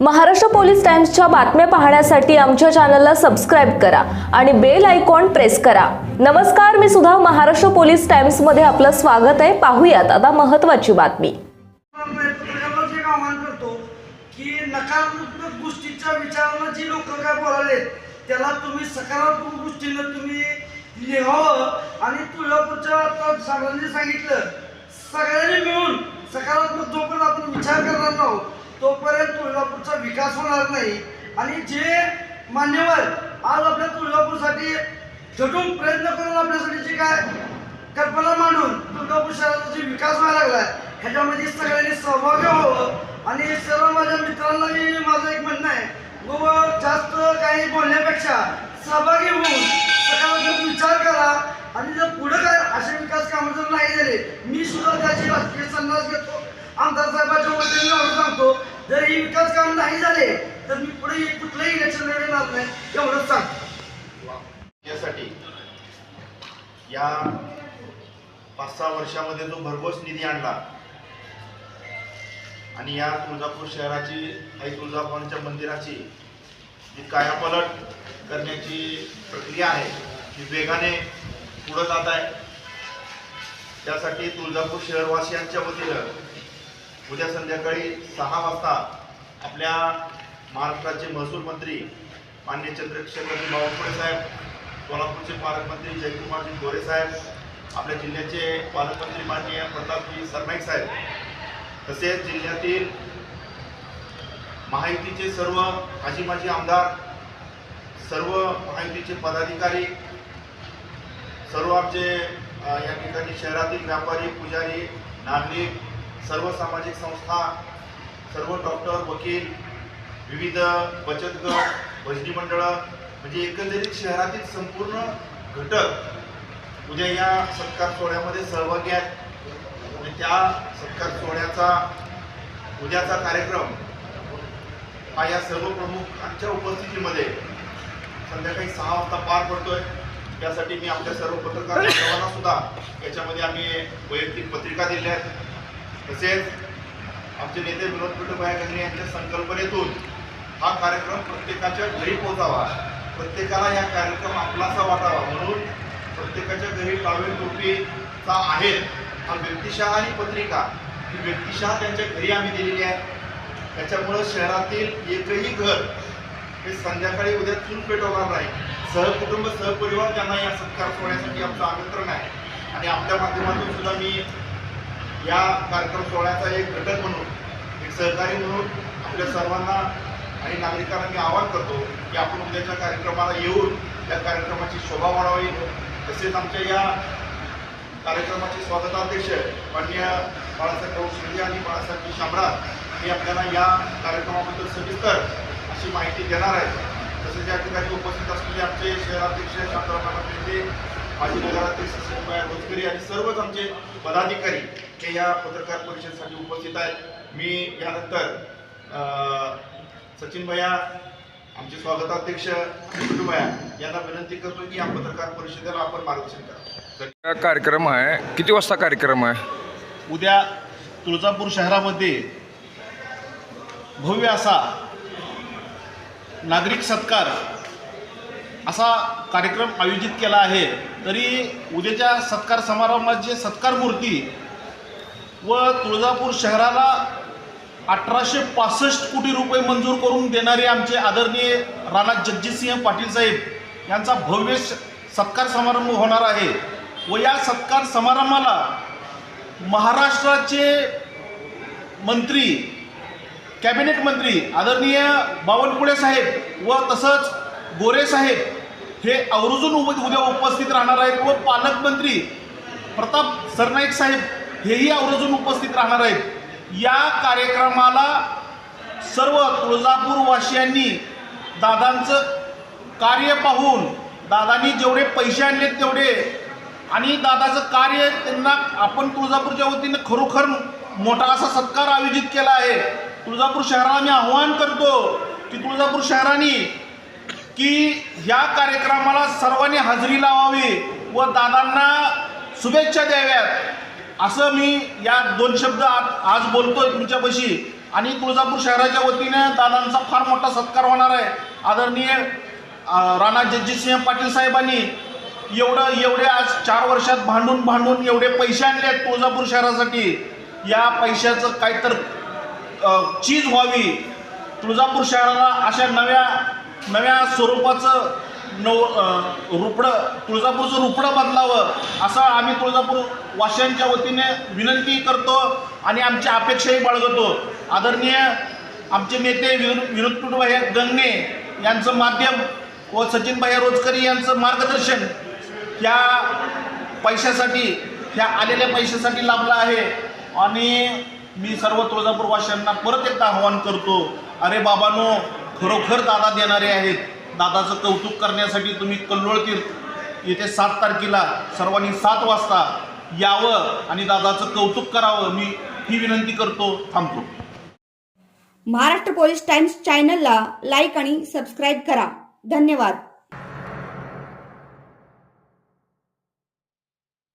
Maharashtra police टाइम्सच्या बातम्या पाहण्यासाठी आमच्या चॅनलला सबस्क्राईब करा आणि बेल आयकॉन प्रेस करा. नमस्कार मी सुद्धा महाराष्ट्र पोलीस टाइम्समध्ये आपलं स्वागत आहे. पाहूयात आता महत्वाची बातमी. नकारात्मक गोष्टीच्या जी लोक काय बोलाले त्याला तुम्ही सकारात्मक गोष्टीनं तुम्ही लिहावं आणि तुळजापूरच्या आता साहेबांनी सांगितलं. सगळ्यांनी मिळून सकारात्मक जोपर्यंत आपण विचार करणार आहोत. तोपर्यंत तुळजापूरचा विकास होणार नाही. आणि जे मान्यवर आज आपल्या तुळजापूरसाठी झटून प्रयत्न करून आपल्यासाठी जे काय कल्पना मांडून तुळजापूर शहराचा जे विकास व्हायला लागलाय ह्याच्यामध्ये सगळ्यांनी सहभागी व्हावं. आणि सर्व माझ्या मित्रांनाही माझं एक म्हणणं आहे व जास्त काही बोलण्यापेक्षा सहभागी होऊन सकारात्मक विचार करा आणि जर पुढे काय असे विकास कामं जर नाही झाले मी सुद्धा त्याची राजकीय संन्यास घेतो. आमदार जर ही विकास काम नाही झाले तर मी पुढे कुठलंही इलेक्शन लढणार नाही एवढंच सांग यासाठी या पाच सहा वर्षामध्ये जो भरघोस निधी आणला आणि या तुळजापूर शहराची आई तुळजाभवानीच्या मंदिराची जी कायापलट करण्याची प्रक्रिया आहे ती वेगाने पुढं जात आहे. त्यासाठी तुळजापूर शहरवासियांच्या वतीनं उद्या संध्याकाळी सहा वाजता आपल्या महाराष्ट्राचे महसूल मंत्री मान्य चंद्रशेखरजी बावनकुळे साहेब सोलापूरचे पालकमंत्री जयकुमारजी गोरे साहेब आपल्या जिल्ह्याचे पालकमंत्री माननीय प्रतापजी सरनाईक साहेब तसेच जिल्ह्यातील महायुतीचे सर्व माजी माजी आमदार सर्व महायुतीचे पदाधिकारी सर्व आमचे या ठिकाणी शहरातील व्यापारी पुजारी नागरिक सर्व सामाजिक संस्था सर्व डॉक्टर वकील विविध बचत गट भजनी मंडळं म्हणजे एकंदरीत शहरातील संपूर्ण घटक उद्या या सत्कार सोहळ्यामध्ये सहभागी आहेत. आणि त्या सत्कार सोहळ्याचा उद्याचा कार्यक्रम हा या सर्व प्रमुखांच्या उपस्थितीमध्ये संध्याकाळी सहा वाजता पार पडतोय. त्यासाठी मी आपल्या सर्व पत्रकार बांधवांना सुद्धा याच्यामध्ये आम्ही वैयक्तिक पत्रिका दिल्या आहेत. तसेच आमचे नेते विनोद पिठोबाया गंगणे यांच्या संकल्पनेतून हा कार्यक्रम प्रत्येकाच्या घरी पोचावा प्रत्येकाला या कार्यक्रम आपलासा वाटावा म्हणून प्रत्येकाच्या घरी टावेल टोपीचा आहे. हा व्यक्तिशाह आणि पत्रिका. ही व्यक्तिशहा त्यांच्या घरी आम्ही दिलेली आहे. त्याच्यामुळं शहरातील एकही घर हे संध्याकाळी उद्या चूल पेटवणार नाही. सहकुटुंब सहपरिवार त्यांना या सत्कार सोहळ्यासाठी आमचं आमंत्रण आहे. आणि आपल्या माध्यमातून सुद्धा मी या कार्यक्रम सोहळ्याचा एक घटक म्हणून एक सहकारी म्हणून आपल्या सर्वांना आणि नागरिकांना मी आवाहन करतो की आपण उद्याच्या कार्यक्रमाला येऊन या कार्यक्रमाची शोभा वाढावी. तसेच आमच्या या कार्यक्रमाचे स्वागताध्यक्ष माननीय बाळासाहेब राऊत शिंदे आणि बाळासाहेब शामराज हे आपल्याला या कार्यक्रमाबद्दल सविस्तर अशी माहिती देणार आहेत. तसेच या ठिकाणी उपस्थित असलेले आमचे शहराध्यक्ष शांताराम माजी नगराध्यक्ष सचिनभाई रोजकरी आणि सर्वच आमचे पदाधिकारी हे या पत्रकार परिषदेसाठी उपस्थित आहेत. मी यानंतर सचिन भैया आमचे स्वागताध्यक्ष भैया यांना विनंती करतो की या पत्रकार परिषदेला आपण मार्गदर्शन करा. हा कार्यक्रम आहे. किती वाजता कार्यक्रम आहे? उद्या तुळजापूर शहरामध्ये भव्य असा नागरिक सत्कार असा कार्यक्रम आयोजित केला आहे. तरी उद्याच्या सत्कार समारंभात जे सत्कार मूर्ती व तुळजापूर शहराला अठराशे पासष्ट कोटी रुपये मंजूर करून देणारे आमचे आदरणीय राणा जगजितसिंह पाटील साहेब यांचा भव्य सत्कार समारंभ होणार आहे. व या सत्कार समारंभाला महाराष्ट्राचे मंत्री कॅबिनेट मंत्री आदरणीय बावनकुळे साहेब व तसंच गोरे साहेब हे आवर्जून उद्या उपस्थित राहणार आहेत व पालकमंत्री प्रताप सरनाईक साहेब. हेही आवर्जून उपस्थित राहणार आहेत. या कार्यक्रमाला सर्व तुळजापूरवासियांनी दादांचं कार्य पाहून दादांनी जेवढे पैसे आणले तेवढे आणि दादाचं कार्य त्यांना आपण तुळजापूरच्या वतीनं खरोखर मोठा असा सत्कार आयोजित केला आहे. तुळजापूर शहराला मी आव्हान करतो की तुळजापूर शहराने की या कार्यक्रमाला सर्वांनी हजेरी लावावी व दादांना शुभेच्छा द्याव्यात. असं मी या दोन शब्द आज आज बोलतोय तुमच्यापाशी आणि तुळजापूर शहराच्या वतीने दादांचा फार मोठा सत्कार होणार आहे. आदरणीय राणा जगजितसिंह पाटील साहेबांनी एवढं एवढे आज चार वर्षात भांडून भांडून एवढे पैसे आणले आहेत तुळजापूर शहरासाठी. या पैशाचं काहीतर चीज व्हावी. तुळजापूर शहराला अशा नव्या नव्या स्वरूपाचं नव रुपडं तुळजापूरचं रुपडं बदलावं असं आम्ही तुळजापूर वासियांच्या वतीने विनंती करतो आणि आमची अपेक्षाही बाळगतो. आदरणीय आमचे नेते विनोद विनोदभाई गंगणे यांचं माध्यम व सचिनभाई रोजकरी यांचं मार्गदर्शन ह्या पैशासाठी ह्या आलेल्या पैशासाठी लाभलं आहे. आणि मी सर्व तुळजापूरवासियांना परत एकदा आवाहन करतो अरे बाबानो खरोखर दादा देणारे आहेत. दादाचं कौतुक करण्यासाठी तुम्ही कल्लोळ तीर्थ येथे सात तारखेला सर्वांनी सात वाजता यावं आणि दादाचं कौतुक करावं मी ही विनंती करतो थांबतो. महाराष्ट्र पोलीस टाइम्स चॅनलला लाईक आणि सबस्क्राईब करा. धन्यवाद.